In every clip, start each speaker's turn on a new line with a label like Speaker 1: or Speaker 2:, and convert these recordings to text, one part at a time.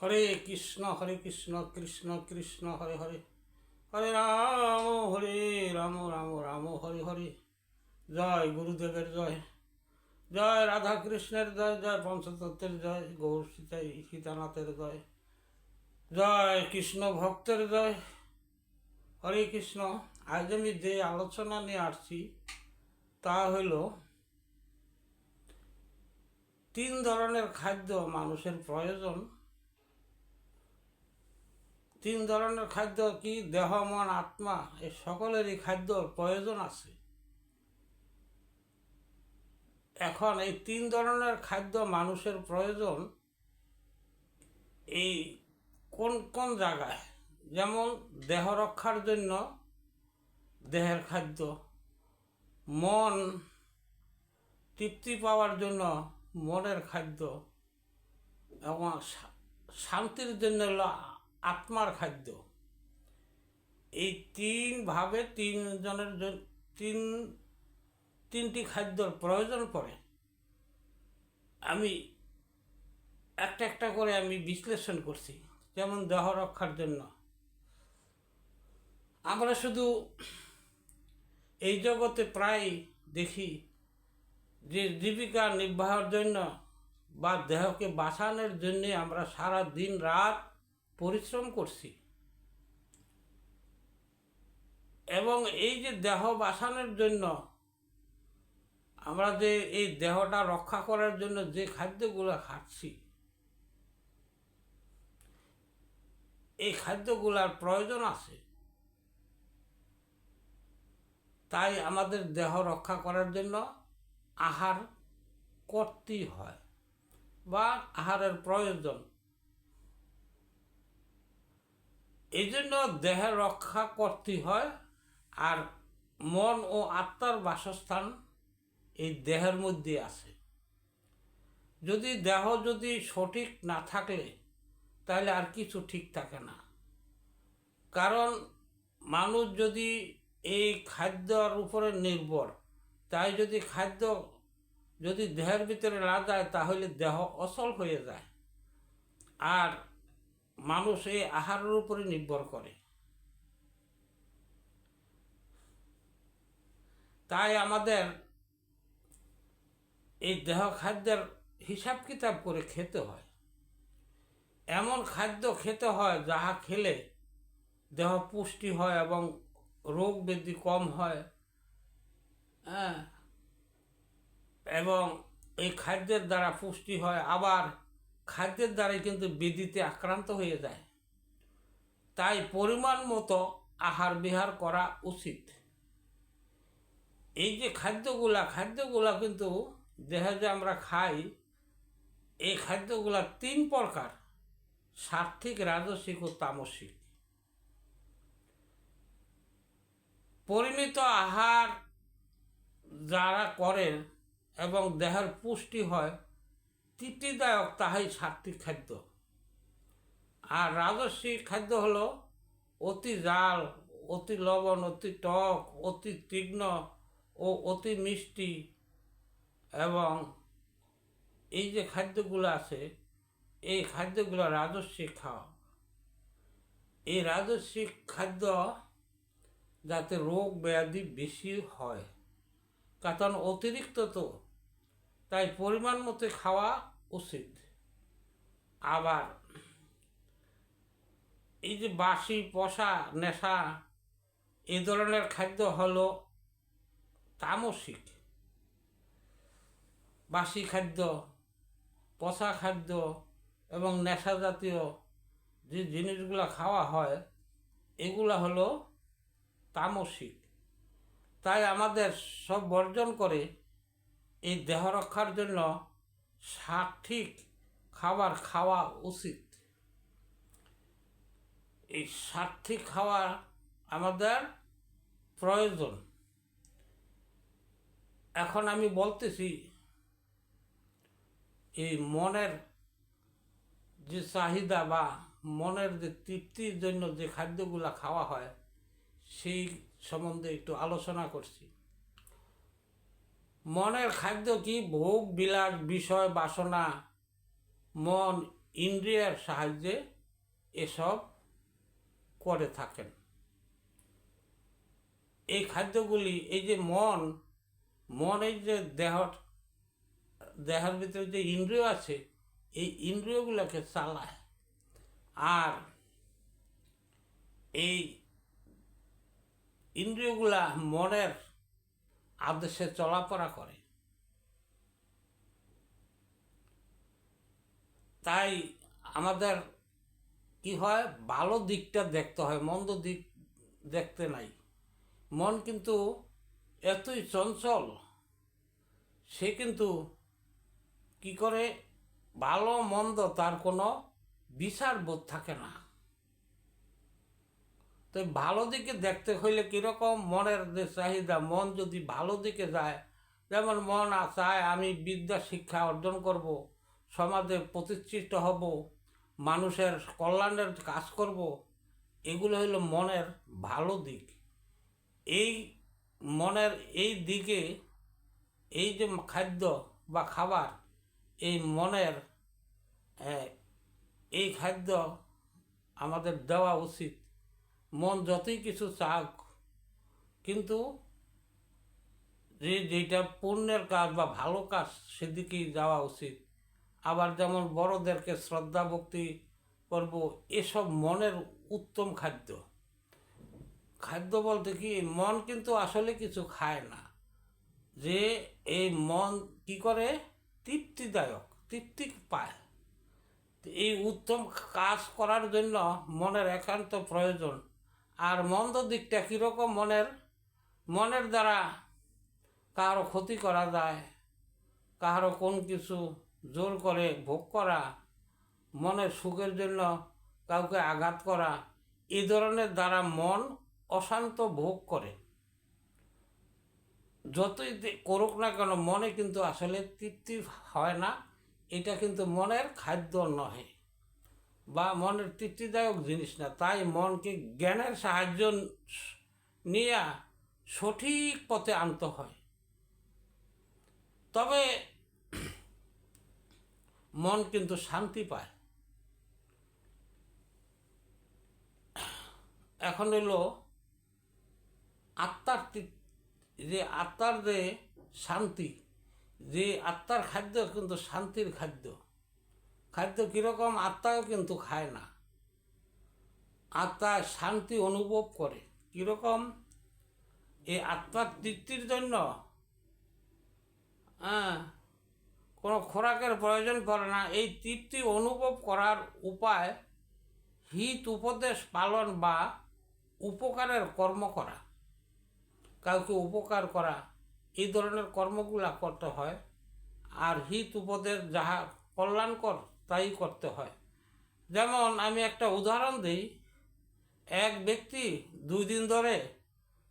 Speaker 1: হরে কৃষ্ণ হরে কৃষ্ণ কৃষ্ণ কৃষ্ণ হরে হরে হরে রাম হরে রাম রাম রাম হরে হরে জয় গুরুদেবের জয় জয় রাধা কৃষ্ণের জয় জয় পঞ্চতত্ত্বের জয় গৌর সীতা সীতানাথের জয় জয় কৃষ্ণ ভক্তের জয় হরে কৃষ্ণ আজ আমি যে আলোচনা নিয়ে আসছি তা হইল তিন ধরনের খাদ্য মানুষের প্রয়োজন তিন ধরনের খাদ্য কি দেহ মন আত্মা এ সকলেরই খাদ্যর প্রয়োজন আছে এখন এই তিন ধরনের খাদ্য মানুষের প্রয়োজন এই কোন কোন জায়গায় যেমন দেহ রক্ষার জন্য দেহের খাদ্য মন তৃপ্তি পাওয়ার জন্য মনের খাদ্য এবং শান্তির জন্য আত্মার খাদ্য এই তিনভাবে তিনজনের তিন তিনটি খাদ্যর প্রয়োজন পড়ে আমি একটা একটা করে আমি বিশ্লেষণ করছি যেমন দেহ রক্ষার জন্য আমরা শুধু এই জগতে প্রায় দেখি যে জীবিকা নির্বাহের জন্য বা দেহকে বাঁচানোর জন্যে আমরা সারা দিন রাত পরিশ্রম করছি এবং এই যে দেহ বাঁচানোর জন্য আমরা যে এই দেহটা রক্ষা করার জন্য যে খাদ্যগুলো খাচ্ছি এই খাদ্যগুলার প্রয়োজন আছে তাই আমাদের দেহ রক্ষা করার জন্য আহার করতেই হয় বা আহারের প্রয়োজন এই জন্য দেহ রক্ষা করতে হয় আর মন ও আত্মার বাসস্থান এই দেহের মধ্যে আছে যদি দেহ যদি সঠিক না থাকলে তাহলে আর কিছু ঠিক থাকে না কারণ মানুষ যদি এই খাদ্যর উপরে নির্ভর তাই যদি খাদ্য যদি দেহের ভিতরে না যায় তাহলে দেহ অচল হয়ে যায় আর মানুষ এই আহারের উপরে নির্ভর করে তাই আমাদের এই দেহ খাদ্যের হিসাব কিতাব করে খেতে হয় এমন খাদ্য খেতে হয় যাহা খেলে দেহ পুষ্টি হয় এবং রোগ ব্যাধি কম হয় হ্যাঁ এবং এই খাদ্যের দ্বারা পুষ্টি হয় আবার খাদ্যের দ্বারাই কিন্তু বিধিতে আক্রান্ত হয়ে যায় তাই পরিমাণ মতো আহার বিহার করা উচিত এই যে খাদ্যগুলা খাদ্যগুলা কিন্তু দেখা যায় আমরা খাই এই খাদ্যগুলা তিন প্রকার সার্থিক রাজসিক ও তামসিক পরিমিত আহার যারা করেন এবং দেহের পুষ্টি হয় তৃপ্তিদায়ক তাহাই সাত্বিক খাদ্য আর রাজস্বিক খাদ্য হল অতি জাল অতি লবণ অতি টক অতি তীক্ষ্ণ ও অতি মিষ্টি এবং এই যে খাদ্যগুলো আছে এই খাদ্যগুলো রাজস্বিক খাওয়া এই রাজস্বিক খাদ্য যাতে রোগ ব্যাধি বেশি হয় কারণ অতিরিক্ত তো তাই পরিমাণ মতো খাওয়া উচিত আবার এই যে বাসি পশা নেশা এ ধরনের খাদ্য হলো তামসিক বাসি খাদ্য পচা খাদ্য এবং নেশা জাতীয় যে জিনিসগুলো খাওয়া হয় এগুলো হলো তামসিক তাই আমাদের সব বর্জন করে এই দেহ রক্ষার জন্য সাঠিক খাবার খাওয়া উচিত এই সাত্বিক খাওয়া আমাদের প্রয়োজন এখন আমি বলতেছি এই মনের যে চাহিদা বা মনের যে তৃপ্তির জন্য যে খাদ্যগুলা খাওয়া হয় সেই সম্বন্ধে একটু আলোচনা করছি মনের খাদ্য কি ভোগ বিলাস বিষয় বাসনা মন ইন্দ্রিয়ার সাহায্যে এসব করে থাকেন এই খাদ্যগুলি এই যে মন মনের যে দেহ দেহের ভিতরে যে ইন্দ্রিয় আছে এই ইন্দ্রিয়গুলোকে চালায় আর এই ইন্দ্রিয়গুলা মনের আদেশে চলাফেরা করে তাই আমাদের কি হয় ভালো দিকটা দেখতে হয় মন্দ দিক দেখতে নাই মন কিন্তু এতই চঞ্চল সে কিন্তু কি করে ভালো মন্দ তার কোনো বিচার বোধ থাকে না তো ভালো দিকে দেখতে হইলে কীরকম মনের যে চাহিদা মন যদি ভালো দিকে যায় যেমন মন চায় আমি বিদ্যা শিক্ষা অর্জন করব সমাজে প্রতিষ্ঠিত হব মানুষের কল্যাণের কাজ করব এগুলো হইল মনের ভালো দিক এই মনের এই দিকে এই যে খাদ্য বা খাবার এই মনের এই খাদ্য আমাদের দেওয়া উচিত মন যতই কিছু চাক কিন্তু যে যেটা পুণ্যের কাজ বা ভালো কাজ সেদিকেই যাওয়া উচিত আবার যেমন বড়দেরকে শ্রদ্ধা ভক্তি করব এসব মনের উত্তম খাদ্য খাদ্য বলতে কি মন কিন্তু আসলে কিছু খায় না যে এই মন কি করে তৃপ্তিদায়ক তৃপ্তি পায় এই উত্তম কাজ করার জন্য মনের একান্ত প্রয়োজন আর মন্দ দিকটা কীরকম মনের মনের দ্বারা কারো ক্ষতি করা যায় কারো কোন কিছু জোর করে ভোগ করা মনের সুখের জন্য কাউকে আঘাত করা এই ধরনের দ্বারা মন অশান্ত ভোগ করে যতই করুক না কেন মনে কিন্তু আসলে তৃপ্তি হয় না এটা কিন্তু মনের খাদ্য নহে বা মনের তৃপ্তিদায়ক জিনিস না তাই মনকে জ্ঞানের সাহায্য নিয়ে সঠিক পথে আনতে হয় তবে মন কিন্তু শান্তি পায় এখন এলো আত্মার যে আত্মার যে শান্তি যে আত্মার খাদ্য কিন্তু শান্তির খাদ্য খাদ্য কীরকম আত্মাও কিন্তু খায় না আত্মা শান্তি অনুভব করে কীরকম এই আত্মার তৃপ্তির জন্য হ্যাঁ কোনো খোরাকের প্রয়োজন পড়ে না এই তৃপ্তি অনুভব করার উপায় হিত উপদেশ পালন বা উপকারের কর্ম করা কাউকে উপকার করা এই ধরনের কর্মগুলা করতে হয় আর হিত উপদেশ যাহা কল্যাণকর তাই করতে হয় যেমন আমি একটা উদাহরণ দিই এক ব্যক্তি দুই দিন ধরে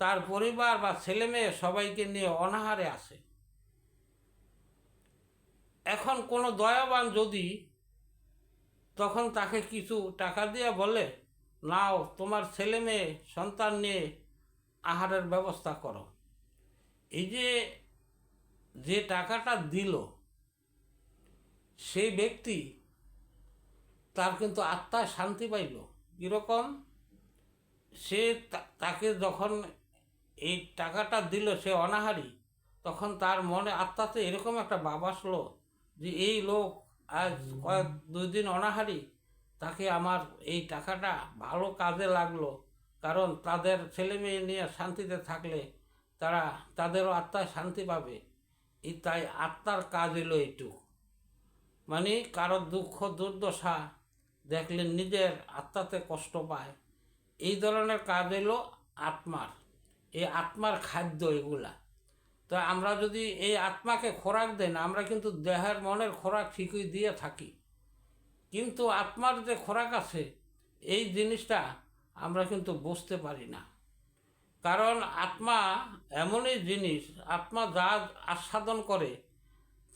Speaker 1: তার পরিবার বা ছেলে মেয়ে সবাইকে নিয়ে অনাহারে আসে এখন কোনো দয়াবান যদি তখন তাকে কিছু টাকা দিয়ে বলে নাও তোমার ছেলে মেয়ে সন্তান নিয়ে আহারের ব্যবস্থা করো এই যে যে টাকাটা দিল সেই ব্যক্তি তার কিন্তু আত্মায় শান্তি পাইল কীরকম সে তাকে যখন এই টাকাটা দিল সে অনাহারি তখন তার মনে আত্মাতে এরকম একটা বাবা আসলো যে এই লোক আজ কয়েক দুই দিন অনাহারি তাকে আমার এই টাকাটা ভালো কাজে লাগলো কারণ তাদের ছেলে মেয়ে নিয়ে শান্তিতে থাকলে তারা তাদেরও আত্মায় শান্তি পাবে এই তাই আত্মার কাজ এলো এটু মানে কারোর দুঃখ দুর্দশা দেখলে নিজের আত্মাতে কষ্ট পায় এই ধরনের কাজ হইল আত্মার এই আত্মার খাদ্য এগুলা তো আমরা যদি এই আত্মাকে খোরাক দেন আমরা কিন্তু দেহের মনের খোরাক ঠিকই দিয়ে থাকি কিন্তু আত্মার যে খোরাক আছে এই জিনিসটা আমরা কিন্তু বুঝতে পারি না কারণ আত্মা এমনই জিনিস আত্মা যা আস্বাদন করে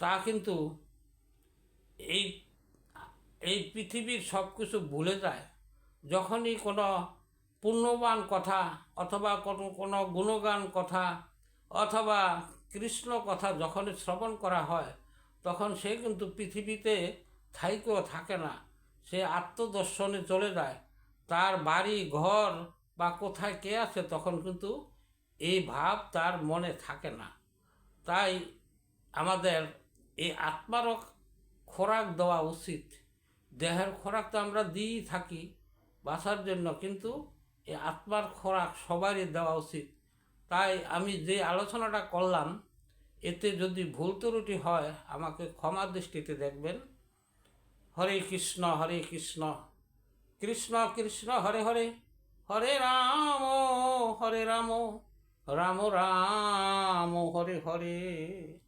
Speaker 1: তা কিন্তু এই এই পৃথিবীর সব কিছু ভুলে যায় যখনই কোনো পুণ্যবান কথা অথবা কোনো কোনো গুণগান কথা অথবা কৃষ্ণ কথা যখনই শ্রবণ করা হয় তখন সে কিন্তু পৃথিবীতে থাইকেও থাকে না সে আত্মদর্শনে চলে যায় তার বাড়ি ঘর বা কোথায় কে আছে তখন কিন্তু এই ভাব তার মনে থাকে না তাই আমাদের এই আত্মারক খোরাক দেওয়া উচিত দেহের খোরাক তো আমরা দিয়েই থাকি বাঁচার জন্য কিন্তু এই আত্মার খোরাক সবারই দেওয়া উচিত তাই আমি যে আলোচনাটা করলাম এতে যদি ভুল ত্রুটি হয় আমাকে ক্ষমা দৃষ্টিতে দেখবেন হরে কৃষ্ণ হরে কৃষ্ণ কৃষ্ণ কৃষ্ণ হরে হরে হরে রাম হরে রাম রাম রাম হরে হরে